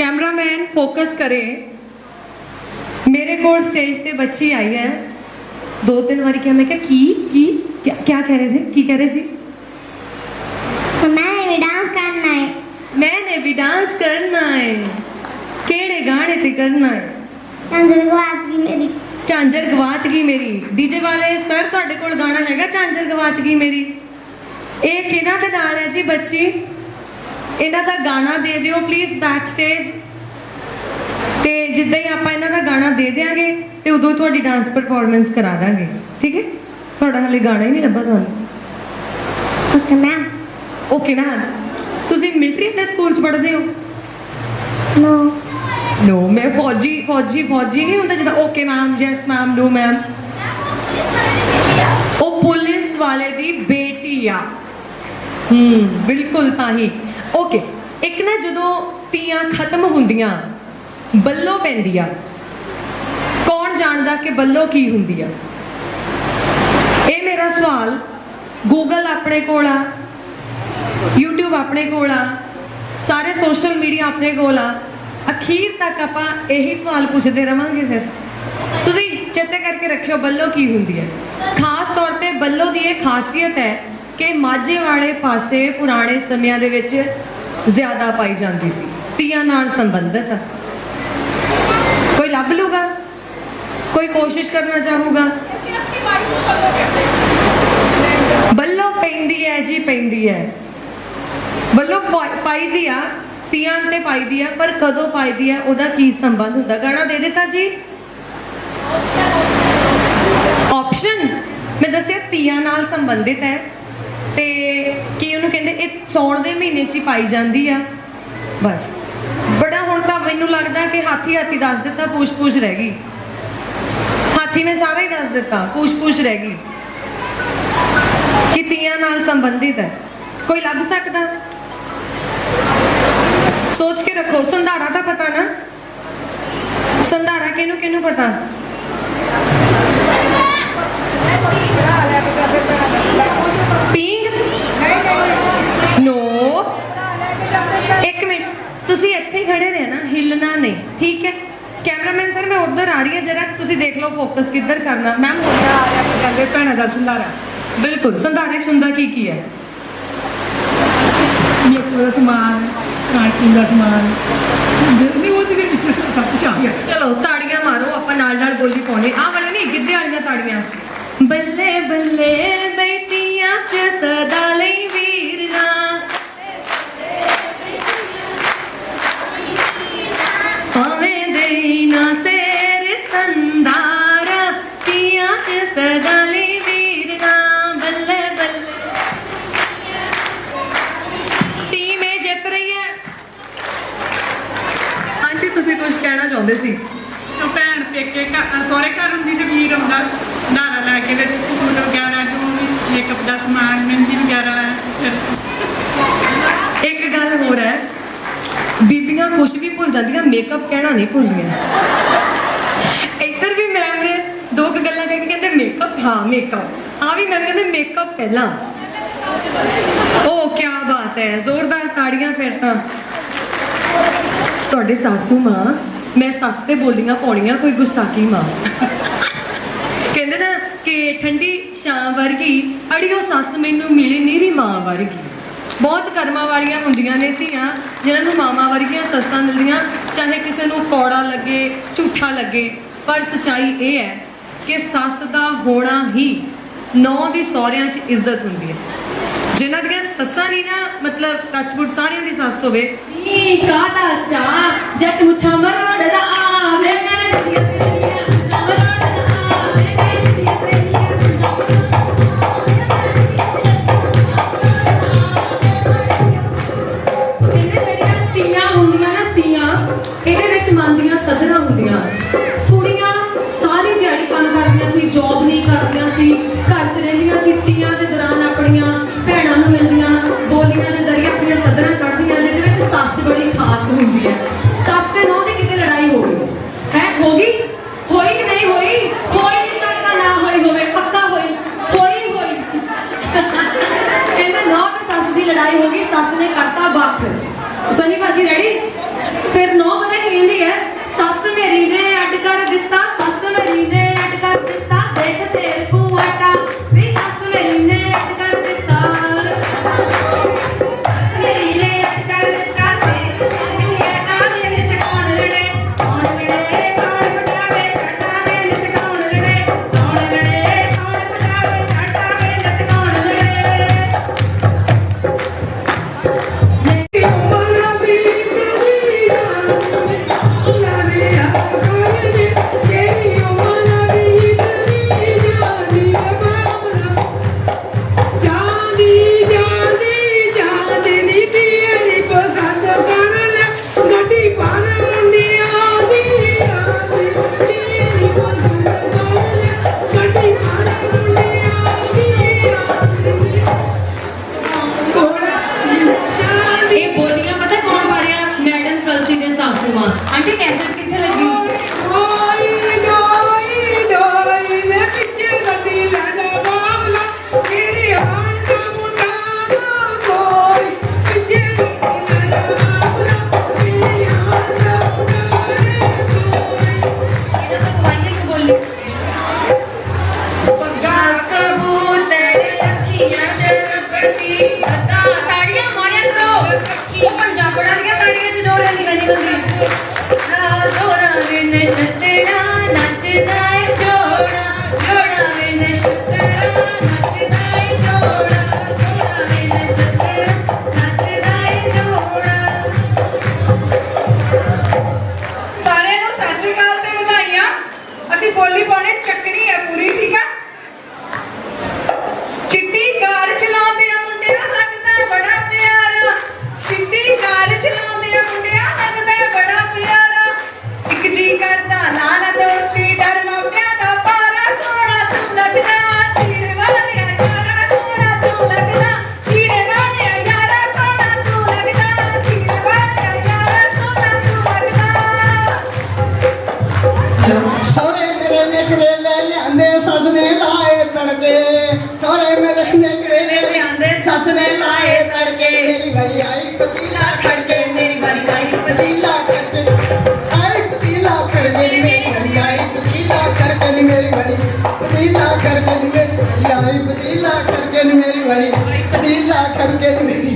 Cameraman focus ਕਰੇ ਮੇਰੇ ਕੋਲ ਸਟੇਜ ਤੇ ਬੱਚੀ ਆਈ ਹੈ ਦੋ ਤਿੰਨ ਵਾਰੀ ਕਿਹਾ ਮੈਂ ਕਿਹਾ ਕੀ ਕੀ ਕੀ ਕਹਿ ਰਹੇ ਸੀ ਕੀ ਕਹਿ ਰਹੇ ਸੀ ਮੈਂ ਵੀ ਡਾਂਸ ਕਰਨਾ ਹੈ ਮੈਨੇ ਵੀ ਡਾਂਸ ਕਰਨਾ ਹੈ ਕਿਹੜੇ ਗਾਣੇ ਤੇ ਕਰਨਾ ਹੈ ਚਾਂਜਰ ਗਵਾਚ ਗਈ ਮੇਰੀ ਚਾਂਜਰ ਗਵਾਚ ਗਈ ਮੇਰੀ ਡੀਜੇ ਵਾਲੇ ਸਰ ਤੁਹਾਡੇ ਕੋਲ ਗਾਣਾ ਹੈਗਾ ਚਾਂਜਰ ਗਵਾਚ ਗਈ ਮੇਰੀ ਇਹ ਕਿਹਨਾਂ ਦੇ ਨਾਲ ਹੈ ਜੀ ਬੱਚੀ ਇਹਨਾਂ ਦਾ ਗਾਣਾ ਦੇ ਦਿਓ ਪਲੀਜ਼ ਬੈਕ ਸਟੇਜ ਤੇ ਜਿੱਦਾਂ ਹੀ ਆਪਾਂ ਇਹਨਾਂ ਦਾ ਗਾਣਾ ਦੇ ਦੇਾਂਗੇ ਤੇ ਉਦੋਂ ਤੁਹਾਡੀ ਡਾਂਸ ਪਰਫਾਰਮੈਂਸ ਕਰਾ ਦਾਂਗੇ। ਠੀਕ ਹੈ? ਤੁਹਾਡਾ ਹਲੇ ਗਾਣਾ ਹੀ ਨਹੀਂ ਲੱਭਾ ਸਾਨੂੰ। ਓਕੇ ਮੈਮ ਓਕੇ ਮੈਮ ਤੁਸੀਂ ਮਿਲਟਰੀ ਐਂਡ ਸਕੂਲ ਚ ਪੜ੍ਹਦੇ ਹੋ? ਨੋ ਨੋ ਮੈਂ ਫੌਜੀ ਫੌਜੀ ਫੌਜੀ ਨਹੀਂ ਹੁੰਦਾ ਜਿਹਦਾ okay ma'am yes ma'am no ma'am ਉਹ ਪੁਲਿਸ ਵਾਲੇ ਦੀ ਬੇਟੀ ਆ। ਹੂੰ ਬਿਲਕੁਲ ਤਾਂ ਹੀ। ਓਕੇ, ਇੱਕ ਨਾ ਜਦੋਂ ਤੀਆਂ ਖਤਮ ਹੁੰਦੀਆਂ, ਬੱਲੋ ਪੈਂਦੀ ਆ ਕੌਣ ਜਾਣਦਾ ਕਿ ਬੱਲੋ ਕੀ ਹੁੰਦੀ ਆ? ਇਹ ਮੇਰਾ ਸਵਾਲ ਗੂਗਲ ਆਪਣੇ ਕੋਲ ਆ, YouTube ਆਪਣੇ ਕੋਲ ਆ, ਸਾਰੇ ਸੋਸ਼ਲ ਮੀਡੀਆ ਆਪਣੇ ਕੋਲ ਆ, ਅਖੀਰ ਤੱਕ ਆਪਾਂ ਇਹੀ ਸਵਾਲ ਪੁੱਛਦੇ ਰਵਾਂਗੇ ਫਿਰ। ਤੁਸੀਂ ਚੇਤੇ ਕਰਕੇ ਰੱਖਿਓ ਬੱਲੋ ਕੀ ਹੁੰਦੀ ਹੈ ਖਾਸ ਤੌਰ ਤੇ ਬੱਲੋ ਦੀ ਇਹ ਖਾਸੀਅਤ ਹੈ ਕਿ ਮਾਝੇ ਵਾਲੇ ਪਾਸੇ ਪੁਰਾਣੇ ਸਮਿਆਂ ਦੇ ਵਿੱਚ ਜ਼ਿਆਦਾ ਪਾਈ ਜਾਂਦੀ ਸੀ, ਤੀਆਂ ਨਾਲ ਸੰਬੰਧਿਤ। ਕੋਈ ਲੱਭ ਲੂਗਾ? ਕੋਈ ਕੋਸ਼ਿਸ਼ ਕਰਨਾ ਚਾਹੂਗਾ? ਬੱਲੋ ਪੈਂਦੀ ਹੈ ਜੀ, ਪੈਂਦੀ ਹੈ ਬੱਲੋ ਪਾ- ਪਾਈਦੀ ਆ, ਤੀਆਂ ਤੇ ਪਾਈਦੀ ਆ, ਪਰ ਕਦੋਂ ਪਾਈਦੀ ਆ ਉਹਦਾ ਕੀ ਸੰਬੰਧ ਹੁੰਦਾ? ਗਾਣਾ ਦੇ ਦਿੱਤਾ ਜੀ? ਆਪਸ਼ਨ ਮੈਂ ਦੱਸਿਆ ਤੀਆਂ ਨਾਲ ਸੰਬੰਧਿਤ ਹੈ ਤੇ ਕੀ ਉਹਨੂੰ ਕਹਿੰਦੇ, ਇਹ ਸੌਣ ਦੇ ਮਹੀਨੇ 'ਚ ਹੀ ਪਾਈ ਜਾਂਦੀ ਆ। ਬਸ। ਬੜਾ ਹੁਣ ਤਾਂ ਮੈਨੂੰ ਲੱਗਦਾ ਕਿ ਹਾਥੀ ਹਾਥੀ ਦੱਸ ਦਿੱਤਾ ਪੂਛ ਪੂਛ ਰਹਿ ਗਈ। ਹਾਥੀ ਨੇ ਸਾਰਾ ਹੀ ਦੱਸ ਦਿੱਤਾ ਪੂਛ ਪੂਛ ਰਹਿ ਗਈ। ਕਿ ਤੀਆਂ ਨਾਲ ਸੰਬੰਧਿਤ ਹੈ। ਕੋਈ ਲੱਭ ਸਕਦਾ? ਸੋਚ ਕੇ ਰੱਖੋ। ਸੰਧਾਰਾ ਤਾਂ ਪਤਾ ਨਾ। ਸੰਧਾਰਾ ਕਿਹਨੂੰ ਕਿਹਨੂੰ ਪਤਾ ਪਿੰਗ ਨੋ ਇੱਕ ਮਿੰਟ ਤੁਸੀਂ ਇੱਥੇ ਹੀ ਖੜੇ ਰਹਿਣਾ ਹਿੱਲਣਾ ਨਹੀਂ ਠੀਕ ਹੈ ਕੈਮਰਾਮੈਨ ਸਰ ਮੈਂ ਉਧਰ ਆ ਰਹੀ ਹਾਂ ਜਰਾ ਤੁਸੀਂ ਦੇਖ ਲਓ ਫੋਕਸ ਕਿੱਧਰ ਕਰਨਾ ਮੈਮ ਹੋ ਗਿਆ ਆ ਰਿਹਾ ਕਹਿੰਦੇ ਭੈਣਾਂ ਦਾ ਸੰਧਾਰਾ ਬਿਲਕੁਲ ਸੰਧਾਰੇ 'ਚ ਹੁੰਦਾ ਕੀ ਕੀ ਹੈ ਮੇਕਅਪ ਦਾ ਸਮਾਨ ਖਾਣ ਪੀਣ ਦਾ ਸਮਾਨ ਨਹੀਂ ਉਹਦੇ ਵੀ ਵਿੱਚ ਸਭ ਕੁਝ ਆ ਗਿਆ ਚਲੋ ਤਾੜੀਆਂ ਮਾਰੋ ਆਪਾਂ ਨਾਲ ਨਾਲ ਬੋਲੀ ਪਾਉਣੇ ਆਹ ਵਾਲੇ ਨਹੀਂ ਗਿੱਧੇ ਵਾਲੀਆਂ ਤਾੜੀਆਂ ਬੱਲੇ ਬੱਲੇ ਬੈਤੀਆਂ ਚ ਸਦਾ ਭੁੱਲ ਜਾਂਦੀਆਂ ਮੇਕਅਪ ਕਹਿਣਾ ਨਹੀਂ ਭੁੱਲਦੀਆਂ। ਇੱਧਰ ਵੀ ਮੈਮ ਨੇ ਦੋ ਕੁ ਗੱਲਾਂ ਕਹਿ ਕੇ ਕਹਿੰਦੇ ਮੇਕਅਪ ਹਾਂ ਮੇਕਅਪ ਆ ਵੀ ਮੈਮ ਕਹਿੰਦੇ ਮੇਕਅਪ ਪਹਿਲਾਂ। ਉਹ ਕੀ ਬਾਤ ਹੈ, ਜ਼ੋਰਦਾਰ ਤਾੜੀਆਂ ਫਿਰ ਤਾਂ। ਤੁਹਾਡੇ ਸਾਸੂ ਮਾਂ, ਮੈਂ ਸੱਸ ਤੇ ਬੋਲੀਆਂ ਪਾਉਣੀਆਂ, ਕੋਈ ਗੁਸਤਾਖੀ ਮਾਂ। ਕਹਿੰਦੇ ਨਾ ਕਿ ਠੰਡੀ ਛਾਂ ਵਰਗੀ, ਅੜੀਓ ਸੱਸ ਮੈਨੂੰ ਮਿਲੀ ਨੀਰੀ ਮਾਂ ਵਰਗੀ। ਬਹੁਤ ਕਰਮਾਂ ਵਾਲੀਆਂ ਹੁੰਦੀਆਂ ਨੇ ਧੀਆਂ, ਜਿਨ੍ਹਾਂ ਨੂੰ ਮਾਵਾਂ ਵਰਗੀਆਂ ਸੱਸਾਂ ਮਿਲਦੀਆਂ, ਚਾਹੇ ਕਿਸੇ ਨੂੰ ਕੌੜਾ ਲੱਗੇ, ਝੂਠਾ ਲੱਗੇ। ਪਰ ਸਚਾਈ ਇਹ ਹੈ ਕਿ ਸੱਸ ਦਾ ਹੋਣਾ ਹੀ ਨੌ ਦੀ ਸਹੁਰਿਆਂ 'ਚ ਇੱਜ਼ਤ ਹੁੰਦੀ ਹੈ। ਜਿਨ੍ਹਾਂ ਦੀਆਂ ਸੱਸਾਂ ਨਹੀਂ ਨਾ, ਮਤਲਬ ਟੱਚਵੁੱਡ ਸਾਰਿਆਂ ਦੀ ਸੱਸ ਹੋਵੇ। ਨੀ ਕਾਦਾ ਚਾ ਜੱਟ ਮੁੱਛਾਂ ਮਰੋੜ ਦਾ ਆਵੇ ਮੈਂ ਦੀਆਂ सोनी पाजी रेडी फिर नौ Dorothy. पतीला खड़कन मेरी भरी आई पतीला खड़कन मेरी भरी पतीला खड़कन मेरी